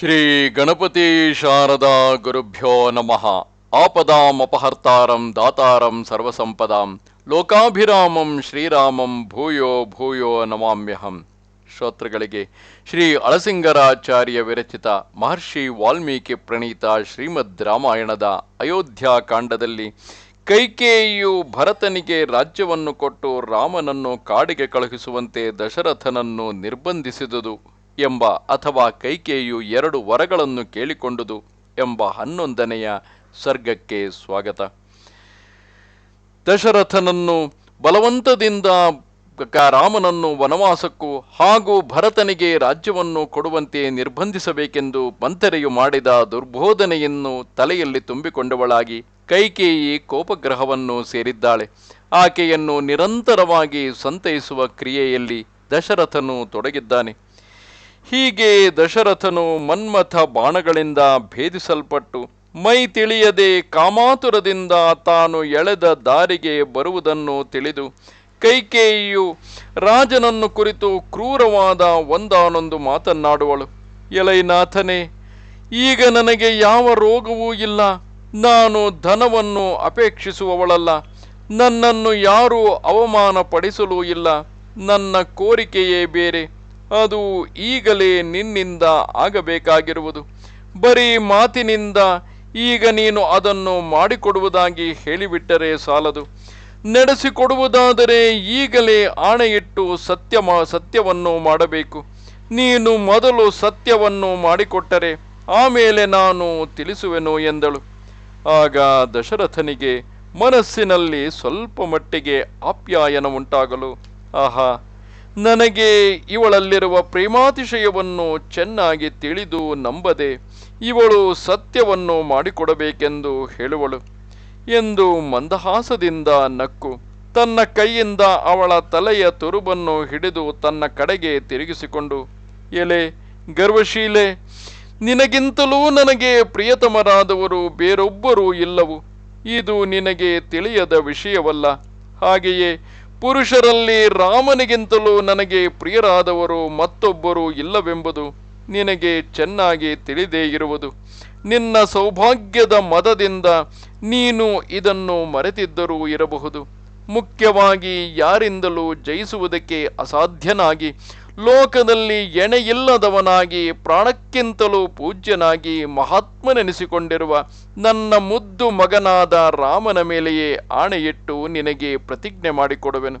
ಶ್ರೀ ಗಣಪತಿ ಶಾರದಾ ಗುರುಭ್ಯೋ ನಮಃ. ಆಪದಾಂ ಅಪಹರ್ತಾರಂ ದಾತಾರಂ ಸರ್ವಸಂಪದಾಂ. ಲೋಕಾಭಿರಾಮಂ ಶ್ರೀರಾಮಂ ಭೂಯೋ ಭೂಯೋ ನಮಾಮ್ಯಹಂ. ಶ್ರೋತೃಗಳಿಗೆ, ಶ್ರೀ ಅಳಸಿಂಗರಾಚಾರ್ಯ ವಿರಚಿತ ಮಹರ್ಷಿ ವಾಲ್ಮೀಕಿ ಪ್ರಣೀತ ಶ್ರೀಮದ್ ರಾಮಾಯಣದ ಅಯೋಧ್ಯ ಕಾಂಡದಲ್ಲಿ ಕೈಕೇಯಿಯು ಭರತನಿಗೆ ರಾಜ್ಯವನ್ನು ಕೊಟ್ಟು ರಾಮನನ್ನು ಕಾಡಿಗೆ ಕಳುಹಿಸುವಂತೆ ದಶರಥನನ್ನು ನಿರ್ಬಂಧಿಸಿದುದು. ಎಂಬ ಅಥವಾ ಕೈಕೇಯಿಯು ಎರಡು ವರಗಳನ್ನು ಕೇಳಿಕೊಂಡುದು ಎಂಬ ಹನ್ನೊಂದನೆಯ ಸರ್ಗಕ್ಕೆ ಸ್ವಾಗತ. ದಶರಥನನ್ನು ಬಲವಂತದಿಂದ ರಾಮನನ್ನು ವನವಾಸಕ್ಕೂ ಹಾಗೂ ಭರತನಿಗೆ ರಾಜ್ಯವನ್ನು ಕೊಡುವಂತೆ ನಿರ್ಬಂಧಿಸಬೇಕೆಂದು ಮಂಥರೆಯು ಮಾಡಿದ ದುರ್ಬೋಧನೆಯನ್ನು ತಲೆಯಲ್ಲಿ ತುಂಬಿಕೊಂಡವಳಾಗಿ ಕೈಕೇಯಿ ಕೋಪಗ್ರಹವನ್ನು ಸೇರಿದ್ದಾಳೆ. ಆಕೆಯನ್ನು ನಿರಂತರವಾಗಿ ಸಂತೈಸುವ ಕ್ರಿಯೆಯಲ್ಲಿ ದಶರಥನು ತೊಡಗಿದ್ದಾನೆ. ಹೀಗೆ ದಶರಥನು ಮನ್ಮಥ ಬಾಣಗಳಿಂದ ಭೇದಿಸಲ್ಪಟ್ಟು ಮೈ ತಿಳಿಯದೆ ಕಾಮಾತುರದಿಂದ ತಾನು ಎಳೆದ ದಾರಿಗೆ ಬರುವುದನ್ನು ತಿಳಿದು ಕೈಕೇಯಿಯು ರಾಜನನ್ನು ಕುರಿತು ಕ್ರೂರವಾದ ಒಂದಾನೊಂದು ಮಾತನ್ನಾಡುವಳು. ಎಲೈನಾಥನೇ, ಈಗ ನನಗೆ ಯಾವ ರೋಗವೂ ಇಲ್ಲ. ನಾನು ಧನವನ್ನು ಅಪೇಕ್ಷಿಸುವವಳಲ್ಲ. ನನ್ನನ್ನು ಯಾರೂ ಅವಮಾನ ಪಡಿಸಲೂ ಇಲ್ಲ. ನನ್ನ ಕೋರಿಕೆಯೇ ಬೇರೆ. ಅದು ಈಗಲೇ ನಿನ್ನಿಂದ ಆಗಬೇಕಾಗಿರುವುದು. ಬರೀ ಮಾತಿನಿಂದ ಈಗ ನೀನು ಅದನ್ನು ಮಾಡಿಕೊಡುವುದಾಗಿ ಹೇಳಿಬಿಟ್ಟರೆ ಸಾಲದು. ನಡೆಸಿಕೊಡುವುದಾದರೆ ಈಗಲೇ ಆಣೆಯಿಟ್ಟು ಸತ್ಯ ಸತ್ಯವನ್ನು ಮಾಡಬೇಕು. ನೀನು ಮೊದಲು ಸತ್ಯವನ್ನು ಮಾಡಿಕೊಟ್ಟರೆ ಆಮೇಲೆ ನಾನು ತಿಳಿಸುವೆನು ಎಂದಳು. ಆಗ ದಶರಥನಿಗೆ ಮನಸ್ಸಿನಲ್ಲಿ ಸ್ವಲ್ಪ ಮಟ್ಟಿಗೆ ಆಪ್ಯಾಯನ ಉಂಟಾಗಲು, ಆಹಾ ನನಗೆ ಇವಳಲ್ಲಿರುವ ಪ್ರೇಮಾತಿಶಯವನ್ನು ಚೆನ್ನಾಗಿ ತಿಳಿದು ನಂಬದೆ ಇವಳು ಸತ್ಯವನ್ನು ಮಾಡಿಕೊಡಬೇಕೆಂದು ಹೇಳುವಳು ಎಂದು ಮಂದಹಾಸದಿಂದ ನಕ್ಕು. ತನ್ನ ಕೈಯಿಂದ ಅವಳ ತಲೆಯ ತುರುಬನ್ನು ಹಿಡಿದು ತನ್ನ ಕಡೆಗೆ ತಿರುಗಿಸಿಕೊಂಡು, ಎಲೆ, ಗರ್ವಶೀಲೆ, ನಿನಗಿಂತಲೂ ನನಗೆ ಪ್ರಿಯತಮರಾದವರು ಬೇರೊಬ್ಬರೂ ಇಲ್ಲವು. ಇದು ನಿನಗೆ ತಿಳಿಯದ ವಿಷಯವಲ್ಲ. ಹಾಗೆಯೇ ಪುರುಷರಲ್ಲಿ ರಾಮನಿಗಿಂತಲೂ ನನಗೆ ಪ್ರಿಯರಾದವರು ಮತ್ತೊಬ್ಬರು ಇಲ್ಲವೆಂಬುದು ನಿನಗೆ ಚೆನ್ನಾಗಿ ತಿಳಿದೇ ಇರುವುದು. ನಿನ್ನ ಸೌಭಾಗ್ಯದ ಮದದಿಂದ ನೀನು ಇದನ್ನು ಮರೆತಿದ್ದರೂ ಇರಬಹುದು. ಮುಖ್ಯವಾಗಿ ಯಾರಿಂದಲೂ ಜಯಿಸುವುದಕ್ಕೆ ಅಸಾಧ್ಯನಾಗಿ ಲೋಕದಲ್ಲಿ ಎಣೆಯಿಲ್ಲದವನಾಗಿ, ಪ್ರಾಣಕ್ಕಿಂತಲೂ ಪೂಜ್ಯನಾಗಿ ಮಹಾತ್ಮನೆನಿಸಿಕೊಂಡಿರುವ ನನ್ನ ಮುದ್ದು ಮಗನಾದ ರಾಮನ ಮೇಲೆಯೇ ಆಣೆಯಿಟ್ಟು ನಿನಗೆ ಪ್ರತಿಜ್ಞೆ ಮಾಡಿಕೊಡುವೆನು.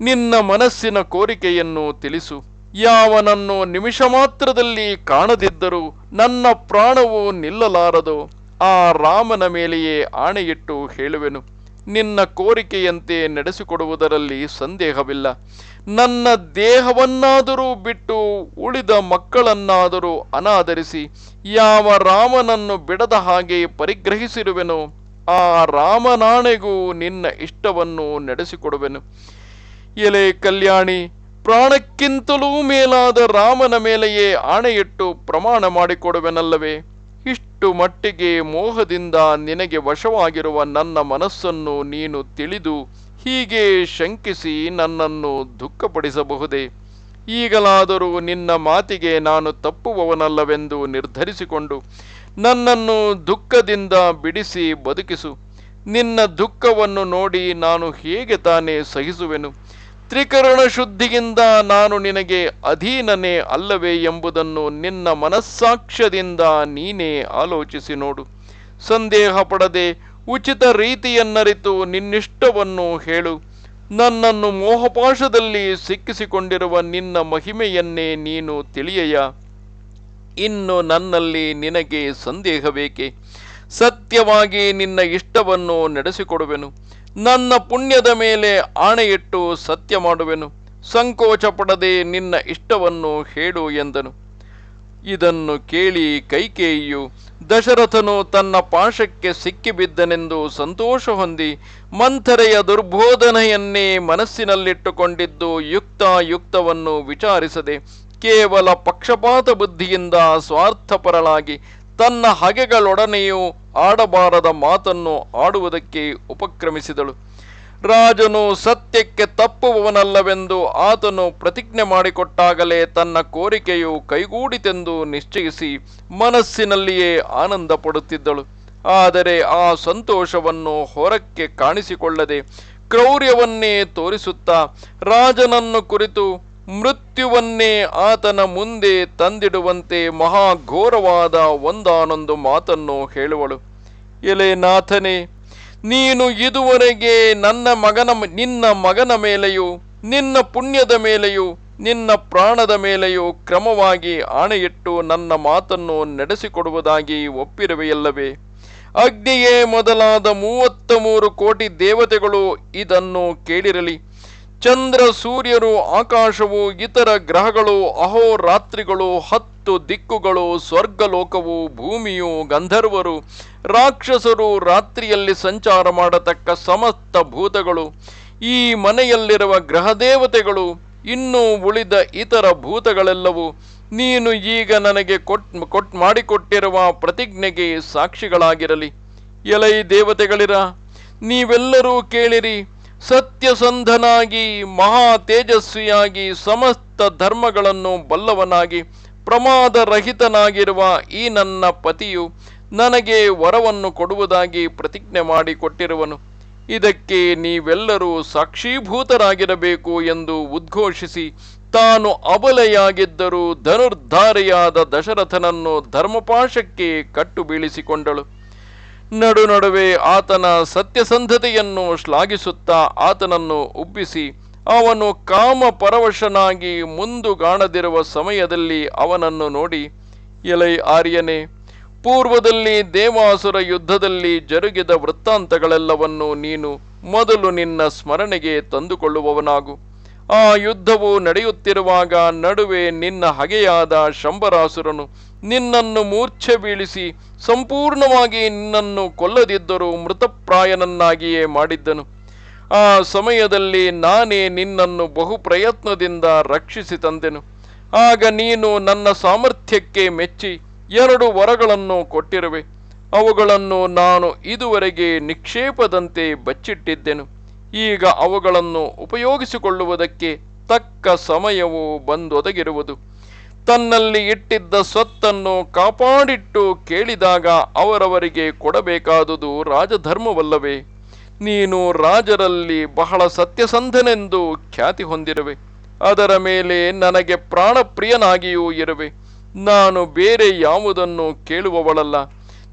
ನಿನ್ನ ಮನಸ್ಸಿನ ಕೋರಿಕೆಯನ್ನು ತಿಳಿಸು. ಯಾವನನ್ನು ನಿಮಿಷ ಮಾತ್ರದಲ್ಲಿ ಕಾಣದಿದ್ದರೂ ನನ್ನ ಪ್ರಾಣವು ನಿಲ್ಲಲಾರದು. ಆ ರಾಮನ ಮೇಲೆಯೇ ಆಣೆಯಿಟ್ಟು ಹೇಳುವೆನು. ನಿನ್ನ ಕೋರಿಕೆಯಂತೆ ನಡೆಸಿಕೊಡುವುದರಲ್ಲಿ ಸಂದೇಹವಿಲ್ಲ. ನನ್ನ ದೇಹವನ್ನಾದರೂ ಬಿಟ್ಟು ಉಳಿದ ಮಕ್ಕಳನ್ನಾದರೂ ಅನಾದರಿಸಿ ಯಾವ ರಾಮನನ್ನು ಬಿಡದ ಹಾಗೆ ಪರಿಗ್ರಹಿಸಿರುವೆನು, ಆ ರಾಮನಾಣೆಗೂ ನಿನ್ನ ಇಷ್ಟವನ್ನು ನಡೆಸಿಕೊಡುವೆನು. ಎಲೆ ಕಲ್ಯಾಣಿ, ಪ್ರಾಣಕ್ಕಿಂತಲೂ ಮೇಲಾದ ರಾಮನ ಮೇಲೆಯೇ ಆಣೆಯಿಟ್ಟು ಪ್ರಮಾಣ ಮಾಡಿಕೊಡುವೆನಲ್ಲವೇ, ಇಷ್ಟು ಮಟ್ಟಿಗೆ ಮೋಹದಿಂದ ನಿನಗೆ ವಶವಾಗಿರುವ ನನ್ನ ಮನಸ್ಸನ್ನು ನೀನು ತಿಳಿದು ಹೀಗೆ ಶಂಕಿಸಿ ನನ್ನನ್ನು ದುಃಖಪಡಿಸಬಹುದೇ? ಈಗಲಾದರೂ ನಿನ್ನ ಮಾತಿಗೆ ನಾನು ತಪ್ಪುವವನಲ್ಲವೆಂದು ನಿರ್ಧರಿಸಿಕೊಂಡು ನನ್ನನ್ನು ದುಃಖದಿಂದ ಬಿಡಿಸಿ ಬದುಕಿಸು. ನಿನ್ನ ದುಃಖವನ್ನು ನೋಡಿ ನಾನು ಹೇಗೆ ತಾನೇ ಸಹಿಸುವೆನು? ತ್ರಿಕರಣ ಶುದ್ಧಿಯಿಂದ ನಾನು ನಿನಗೆ ಅಧೀನನೇ ಅಲ್ಲವೇ ಎಂಬುದನ್ನು ನಿನ್ನ ಮನಸ್ಸಾಕ್ಷ್ಯದಿಂದ ನೀನೇ ಆಲೋಚಿಸಿ ನೋಡು. ಸಂದೇಹ ಪಡದೆ ಉಚಿತ ರೀತಿಯನ್ನರಿತು ನಿನ್ನಿಷ್ಟವನ್ನು ಹೇಳು. ನನ್ನನ್ನು ಮೋಹಪಾಶದಲ್ಲಿ ಸಿಕ್ಕಿಸಿಕೊಂಡಿರುವ ನಿನ್ನ ಮಹಿಮೆಯನ್ನೇ ನೀನು ತಿಳಿಯಯ್ಯ ಇನ್ನು ನನ್ನಲ್ಲಿ ನಿನಗೆ ಸಂದೇಹಬೇಕೆ ಸತ್ಯವಾಗಿ ನಿನ್ನ ಇಷ್ಟವನ್ನು ನಡೆಸಿಕೊಡುವೆನು. ನನ್ನ ಪುಣ್ಯದ ಮೇಲೆ ಆಣೆಯಿಟ್ಟು ಸತ್ಯ ಮಾಡುವೆನು. ಸಂಕೋಚ ಪಡದೆ ನಿನ್ನ ಇಷ್ಟವನ್ನು ಹೇಳು ಎಂದನು. ಇದನ್ನು ಕೇಳಿ ಕೈಕೇಯಿಯು ದಶರಥನು ತನ್ನ ಪಾಶಕ್ಕೆ ಸಿಕ್ಕಿಬಿದ್ದನೆಂದು ಸಂತೋಷ ಹೊಂದಿ ಮಂಥರೆಯ ದುರ್ಬೋಧನೆಯನ್ನೇ ಮನಸ್ಸಿನಲ್ಲಿಟ್ಟುಕೊಂಡಿದ್ದು ಯುಕ್ತಾಯುಕ್ತವನ್ನು ವಿಚಾರಿಸದೆ ಕೇವಲ ಪಕ್ಷಪಾತ ಬುದ್ಧಿಯಿಂದ ಸ್ವಾರ್ಥಪರಳಾಗಿ ತನ್ನ ಹಗೆಗಳೊಡನೆಯೂ ಆಡಬಾರದ ಮಾತನ್ನು ಆಡುವುದಕ್ಕೆ ಉಪಕ್ರಮಿಸಿದಳು. ರಾಜನು ಸತ್ಯಕ್ಕೆ ತಪ್ಪುವವನಲ್ಲವೆಂದು ಆತನು ಪ್ರತಿಜ್ಞೆ ಮಾಡಿಕೊಟ್ಟಾಗಲೇ ತನ್ನ ಕೋರಿಕೆಯು ಕೈಗೂಡಿತೆಂದು ನಿಶ್ಚಯಿಸಿ ಮನಸ್ಸಿನಲ್ಲಿಯೇ ಆನಂದ ಪಡುತ್ತಿದ್ದಳು ಆದರೆ ಆ ಸಂತೋಷವನ್ನು ಹೊರಕ್ಕೆ ಕಾಣಿಸಿಕೊಳ್ಳದೆ ಕ್ರೌರ್ಯವನ್ನೇ ತೋರಿಸುತ್ತಾ ರಾಜನನ್ನು ಕುರಿತು ಮೃತ್ಯುವನ್ನೇ ಆತನ ಮುಂದೆ ತಂದಿಡುವಂತೆ ಮಹಾಘೋರವಾದ ಒಂದಾನೊಂದು ಮಾತನ್ನು ಹೇಳುವಳು. ಎಲೆ ನಾಥನೇ ನೀನು ಇದುವರೆಗೆ ನನ್ನ ಮಗನ ನಿನ್ನ ಮಗನ ಮೇಲೆಯೂ, ನಿನ್ನ ಪುಣ್ಯದ ಮೇಲೆಯೂ, ನಿನ್ನ ಪ್ರಾಣದ ಮೇಲೆಯೂ ಕ್ರಮವಾಗಿ ಆಣೆಯಿಟ್ಟು ನನ್ನ ಮಾತನ್ನು ನಡೆಸಿಕೊಡುವುದಾಗಿ ಒಪ್ಪಿರುವೆಯಲ್ಲವೇ? ಅಗ್ನಿಯೇ ಮೊದಲಾದ ಮೂವತ್ತ ಮೂರು ಕೋಟಿ ದೇವತೆಗಳು ಇದನ್ನು ಕೇಳಿರಲಿ. ಚಂದ್ರ, ಸೂರ್ಯರು, ಆಕಾಶವು, ಇತರ ಗ್ರಹಗಳು, ಅಹೋರಾತ್ರಿಗಳು, ಹತ್ತು ದಿಕ್ಕುಗಳು, ಸ್ವರ್ಗಲೋಕವು, ಭೂಮಿಯು, ಗಂಧರ್ವರು ರಾಕ್ಷಸರು ರಾತ್ರಿಯಲ್ಲಿ ಸಂಚಾರ ಮಾಡತಕ್ಕ ಸಮಸ್ತ ಭೂತಗಳು, ಈ ಮನೆಯಲ್ಲಿರುವ ಗ್ರಹದೇವತೆಗಳು ಇನ್ನೂ ಉಳಿದ ಇತರ ಭೂತಗಳೆಲ್ಲವೂ ನೀನು ಈಗ ನನಗೆ ಕೊಟ್ ಕೊಟ್, ಮಾಡಿಕೊಟ್ಟಿರುವ ಪ್ರತಿಜ್ಞೆಗೆ ಸಾಕ್ಷಿಗಳಾಗಿರಲಿ. ಎಲೈ ದೇವತೆಗಳಿರ, ನೀವೆಲ್ಲರೂ ಕೇಳಿರಿ, ಸತ್ಯಸಂಧನಾಗಿ ಮಹಾ ತೇಜಸ್ವಿಯಾಗಿ ಸಮಸ್ತ ಧರ್ಮಗಳನ್ನು ಬಲ್ಲವನಾಗಿ, ಪ್ರಮಾದರಹಿತನಾಗಿರುವ ಈ ನನ್ನ ಪತಿಯು ನನಗೆ ವರವನ್ನು ಕೊಡುವುದಾಗಿ ಪ್ರತಿಜ್ಞೆ ಮಾಡಿಕೊಟ್ಟಿರುವನು. ಇದಕ್ಕೆ ನೀವೆಲ್ಲರೂ ಸಾಕ್ಷೀಭೂತರಾಗಿರಬೇಕು ಎಂದು ಉದ್ಘೋಷಿಸಿ, ತಾನು ಅಬಲೆಯಾಗಿದ್ದರೂ ಧನುರ್ಧಾರೆಯಾದ ದಶರಥನನ್ನು ಧರ್ಮಪಾಶಕ್ಕೆ ಕಟ್ಟು ಬೀಳಿಸಿಕೊಂಡಳು ನಡು ನಡುವೆ ಆತನ ಸತ್ಯಸಂಧತೆಯನ್ನು ಶ್ಲಾಘಿಸುತ್ತಾ ಆತನನ್ನು ಉಬ್ಬಿಸಿ, ಅವನು ಕಾಮ ಪರವಶನಾಗಿ ಮುಂದುಗಾಣದಿರುವ ಸಮಯದಲ್ಲಿ ಅವನನ್ನು ನೋಡಿ, ಎಲೈ ಆರ್ಯನೇ ಪೂರ್ವದಲ್ಲಿ ದೇವಾಸುರ ಯುದ್ಧದಲ್ಲಿ ಜರುಗಿದ ವೃತ್ತಾಂತಗಳೆಲ್ಲವನ್ನು ನೀನು ಮೊದಲು ನಿನ್ನ ಸ್ಮರಣೆಗೆ ತಂದುಕೊಳ್ಳುವವನಾಗು. ಆ ಯುದ್ಧವು ನಡೆಯುತ್ತಿರುವಾಗ ನಡುವೆ ನಿನ್ನ ಹಗೆಯಾದ ಶಂಬರಾಸುರನು ನಿನ್ನನ್ನು ಮೂರ್ಛೆ ಬೀಳಿಸಿ ಸಂಪೂರ್ಣವಾಗಿ ನಿನ್ನನ್ನು ಕೊಲ್ಲದಿದ್ದರೂ ಮೃತಪ್ರಾಯನನ್ನಾಗಿಯೇ ಮಾಡಿದ್ದನು. ಆ ಸಮಯದಲ್ಲಿ ನಾನೇ ನಿನ್ನನ್ನು ಬಹು ಪ್ರಯತ್ನದಿಂದ ರಕ್ಷಿಸಿ ತಂದೆನು. ಆಗ ನೀನು ನನ್ನ ಸಾಮರ್ಥ್ಯಕ್ಕೆ ಮೆಚ್ಚಿ ಎರಡು ವರಗಳನ್ನು ಕೊಟ್ಟಿರುವೆ. ಅವುಗಳನ್ನು ನಾನು ಇದುವರೆಗೆ ನಿಕ್ಷೇಪದಂತೆ ಬಚ್ಚಿಟ್ಟಿದ್ದೆನು. ಈಗ ಅವುಗಳನ್ನು ಉಪಯೋಗಿಸಿಕೊಳ್ಳುವುದಕ್ಕೆ ತಕ್ಕ ಸಮಯವು ಬಂದೊದಗಿರುವುದು. ತನ್ನಲ್ಲಿ ಇಟ್ಟಿದ್ದ ಸ್ವತ್ತನ್ನು ಕಾಪಾಡಿಟ್ಟು ಕೇಳಿದಾಗ ಅವರವರಿಗೆ ಕೊಡಬೇಕಾದುದು ರಾಜಧರ್ಮವಲ್ಲವೇ? ನೀನು ರಾಜರಲ್ಲಿ ಬಹಳ ಸತ್ಯಸಂಧನೆಂದು ಖ್ಯಾತಿ ಹೊಂದಿರುವೆ. ಅದರ ಮೇಲೆ ನನಗೆ ಪ್ರಾಣಪ್ರಿಯನಾಗಿಯೂ ಇರುವೆ. ನಾನು ಬೇರೆ ಯಾವುದನ್ನು ಕೇಳುವವಳಲ್ಲ.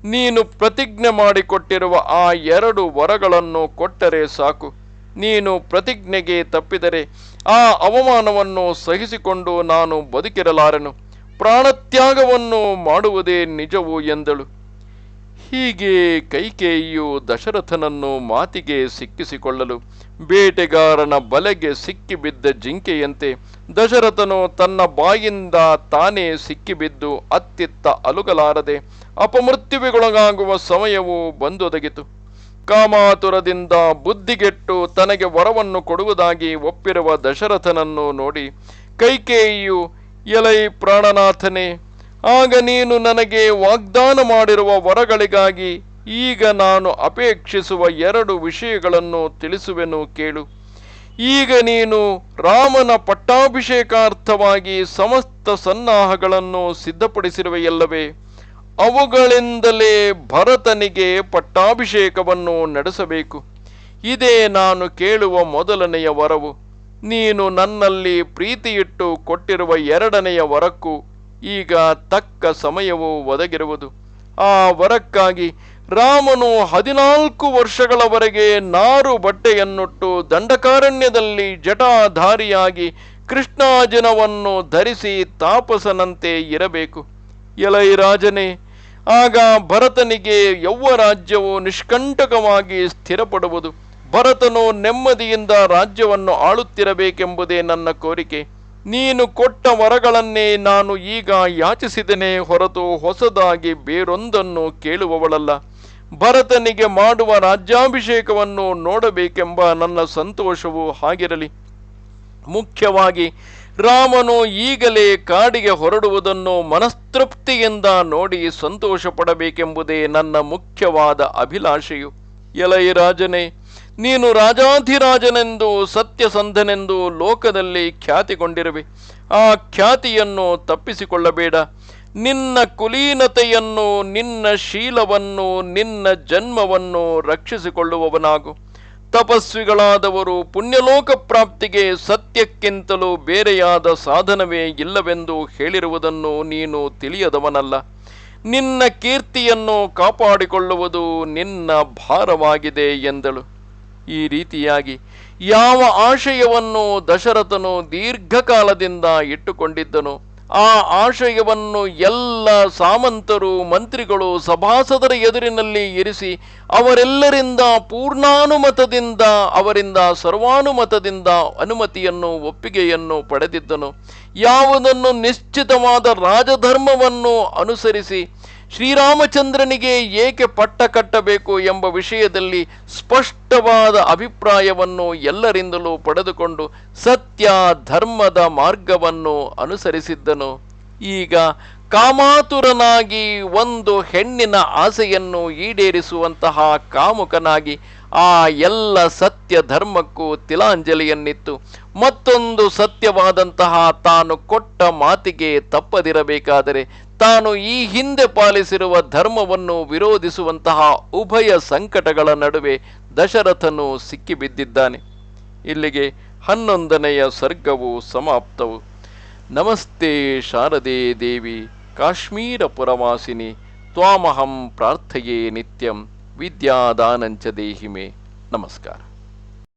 ನೀನು ಪ್ರತಿಜ್ಞೆ ಮಾಡಿಕೊಟ್ಟಿರುವ ಆ ಎರಡು ವರಗಳನ್ನು ಕೊಟ್ಟರೆ ಸಾಕು. ನೀನು ಪ್ರತಿಜ್ಞೆಗೆ ತಪ್ಪಿದರೆ ಆ ಅವಮಾನವನ್ನು ಸಹಿಸಿಕೊಂಡು ನಾನು ಬದುಕಿರಲಾರೆನು. ಪ್ರಾಣತ್ಯಾಗವನ್ನು ಮಾಡುವುದೇ ನಿಜವು ಎಂದಳು. ಹೀಗೆ ಕೈಕೇಯಿಯು ದಶರಥನನ್ನು ಮಾತಿಗೆ ಸಿಕ್ಕಿಸಿಕೊಳ್ಳಲು, ಬೇಟೆಗಾರನ ಬಲೆಗೆ ಸಿಕ್ಕಿಬಿದ್ದ ಜಿಂಕೆಯಂತೆ ದಶರಥನು ತನ್ನ ಬಾಯಿಂದ ತಾನೇ ಸಿಕ್ಕಿಬಿದ್ದು ಅತ್ತಿತ್ತ ಅಲುಗಲಾರದೆ ಅಪಮೃತ್ಯುವಿಗೊಳಗಾಗುವ ಸಮಯವು ಬಂದೊದಗಿತು. ಕಾಮಾತುರದಿಂದ ಬುದ್ಧಿಗೆಟ್ಟು ತನಗೆ ವರವನ್ನು ಕೊಡುವುದಾಗಿ ಒಪ್ಪಿರುವ ದಶರಥನನ್ನು ನೋಡಿ, ಕೈಕೇಯಿಯು, ಎಲೈ ಪ್ರಾಣನಾಥನೇ, ಆಗ ನೀನು ನನಗೆ ವಾಗ್ದಾನ ಮಾಡಿರುವ ವರಗಳಿಗಾಗಿ ಈಗ ನಾನು ಅಪೇಕ್ಷಿಸುವ ಎರಡು ವಿಷಯಗಳನ್ನು ತಿಳಿಸುವೆನು ಕೇಳು. ಈಗ ನೀನು ರಾಮನ ಪಟ್ಟಾಭಿಷೇಕಾರ್ಥವಾಗಿ ಸಮಸ್ತ ಸನ್ನಾಹಗಳನ್ನು ಸಿದ್ಧಪಡಿಸಿರುವೆಯಲ್ಲವೇ? ಅವುಗಳಿಂದಲೇ ಭರತನಿಗೆ ಪಟ್ಟಾಭಿಷೇಕವನ್ನು ನಡೆಸಬೇಕು. ಇದೇ ನಾನು ಕೇಳುವ ಮೊದಲನೆಯ ವರವು. ನೀನು ನನ್ನಲ್ಲಿ ಪ್ರೀತಿಯಿಟ್ಟು ಕೊಟ್ಟಿರುವ ಎರಡನೆಯ ವರಕ್ಕೂ ಈಗ ತಕ್ಕ ಸಮಯವು ಒದಗಿರುವುದು. ಆ ವರಕ್ಕಾಗಿ ರಾಮನು ಹದಿನಾಲ್ಕು ವರ್ಷಗಳವರೆಗೆ ನಾರು ಬಟ್ಟೆಯನ್ನುಟ್ಟು ದಂಡಕಾರಣ್ಯದಲ್ಲಿ ಜಟಾಧಾರಿಯಾಗಿ ಕೃಷ್ಣಾಜನವನ್ನು ಧರಿಸಿ ತಾಪಸನಂತೆ ಇರಬೇಕು. ಎಲೈ ರಾಜನೇ, ಆಗ ಭರತನಿಗೆ ಯೌವ ರಾಜ್ಯವು ನಿಷ್ಕಂಟಕವಾಗಿ ಸ್ಥಿರಪಡುವುದು. ಭರತನು ನೆಮ್ಮದಿಯಿಂದ ರಾಜ್ಯವನ್ನು ಆಳುತ್ತಿರಬೇಕೆಂಬುದೇ ನನ್ನ ಕೋರಿಕೆ. ನೀನು ಕೊಟ್ಟ ವರಗಳನ್ನೇ ನಾನು ಈಗ ಯಾಚಿಸಿದನೇ ಹೊರತು ಹೊಸದಾಗಿ ಬೇರೊಂದನ್ನು ಕೇಳುವವಳಲ್ಲ. ಭರತನಿಗೆ ಮಾಡುವ ರಾಜ್ಯಾಭಿಷೇಕವನ್ನು ನೋಡಬೇಕೆಂಬ ನನ್ನ ಸಂತೋಷವು ಹಾಗಿರಲಿ. ಮುಖ್ಯವಾಗಿ, ರಾಮನು ಈಗಲೇ ಕಾಡಿಗೆ ಹೊರಡುವುದನ್ನು ಮನಸ್ತೃಪ್ತಿಯಿಂದ ನೋಡಿ ಸಂತೋಷ ಪಡಬೇಕೆಂಬುದೇ ನನ್ನ ಮುಖ್ಯವಾದ ಅಭಿಲಾಷೆಯು. ಎಲೈ ರಾಜನೇ ನೀನು ರಾಜಾಧಿರಾಜನೆಂದು, ಸತ್ಯಸಂಧನೆಂದು ಲೋಕದಲ್ಲಿ ಖ್ಯಾತಿಗೊಂಡಿರುವೆ. ಆ ಖ್ಯಾತಿಯನ್ನು ತಪ್ಪಿಸಿಕೊಳ್ಳಬೇಡ. ನಿನ್ನ ಕುಲೀನತೆಯನ್ನು, ನಿನ್ನ ಶೀಲವನ್ನು, ನಿನ್ನ ಜನ್ಮವನ್ನು ರಕ್ಷಿಸಿಕೊಳ್ಳುವವನಾಗು. ತಪಸ್ವಿಗಳಾದವರು ಪುಣ್ಯಲೋಕ ಪ್ರಾಪ್ತಿಗೆ ಸತ್ಯಕ್ಕಿಂತಲೂ ಬೇರೆಯಾದ ಸಾಧನವೇ ಇಲ್ಲವೆಂದು ಹೇಳಿರುವುದನ್ನು ನೀನು ತಿಳಿಯದವನಲ್ಲ. ನಿನ್ನ ಕೀರ್ತಿಯನ್ನು ಕಾಪಾಡಿಕೊಳ್ಳುವುದು ನಿನ್ನ ಭಾರವಾಗಿದೆ ಎಂದಳು. ಈ ರೀತಿಯಾಗಿ ಯಾವ ಆಶಯವನ್ನು ದಶರಥನು ದೀರ್ಘಕಾಲದಿಂದ ಇಟ್ಟುಕೊಂಡಿದ್ದನು ಆ ಆಶಯವನ್ನು ಎಲ್ಲ ಸಾಮಂತರು, ಮಂತ್ರಿಗಳು, ಸಭಾಸದರ ಎದುರಿನಲ್ಲಿ ಇರಿಸಿ ಅವರೆಲ್ಲರಿಂದ ಪೂರ್ಣಾನುಮತದಿಂದ, ಅವರಿಂದ ಸರ್ವಾನುಮತದಿಂದ ಅನುಮತಿಯನ್ನು, ಒಪ್ಪಿಗೆಯನ್ನು ಪಡೆದಿದ್ದನು. ಯಾವುದನ್ನು ನಿಶ್ಚಿತವಾದ ರಾಜಧರ್ಮವನ್ನು ಅನುಸರಿಸಿ ಶ್ರೀರಾಮಚಂದ್ರನಿಗೆ ಏಕೆ ಪಟ್ಟ ಕಟ್ಟಬೇಕು ಎಂಬ ವಿಷಯದಲ್ಲಿ ಸ್ಪಷ್ಟವಾದ ಅಭಿಪ್ರಾಯವನ್ನು ಎಲ್ಲರಿಂದಲೂ ಪಡೆದುಕೊಂಡು ಸತ್ಯ ಧರ್ಮದ ಮಾರ್ಗವನ್ನು ಅನುಸರಿಸಿದ್ದನು. ಈಗ ಕಾಮಾತುರನಾಗಿ ಒಂದು ಹೆಣ್ಣಿನ ಆಸೆಯನ್ನು ಈಡೇರಿಸುವಂತಹ ಕಾಮುಕನಾಗಿ ಆ ಎಲ್ಲ ಸತ್ಯ ಧರ್ಮಕ್ಕೂ ತಿಲಾಂಜಲಿಯನ್ನಿತ್ತು. ಮತ್ತೊಂದು ಸತ್ಯವಾದಂತಹ ತಾನು ಕೊಟ್ಟ ಮಾತಿಗೆ ತಪ್ಪದಿರಬೇಕಾದರೆ ತಾನು ಈ ಹಿಂದೆ ಪಾಲಿಸಿರುವ ಧರ್ಮವನ್ನು ವಿರೋಧಿಸುವಂತಹ ಉಭಯ ಸಂಕಟಗಳ ನಡುವೆ ದಶರಥನು ಸಿಕ್ಕಿಬಿದ್ದಿದ್ದಾನೆ. ಇಲ್ಲಿಗೆ ಹನ್ನೊಂದನೆಯ ಸರ್ಗವು ಸಮಾಪ್ತವು. ನಮಸ್ತೆ ಶಾರದೆ ದೇವಿ, ಕಾಶ್ಮೀರ ಪುರವಾಸಿನಿ, ತ್ವಾಮಹಂ ಪ್ರಾರ್ಥಯೇ ನಿತ್ಯಂ, ವಿದ್ಯಾದಾನಂಚ ದೇಹಿಮೆ. ನಮಸ್ಕಾರ.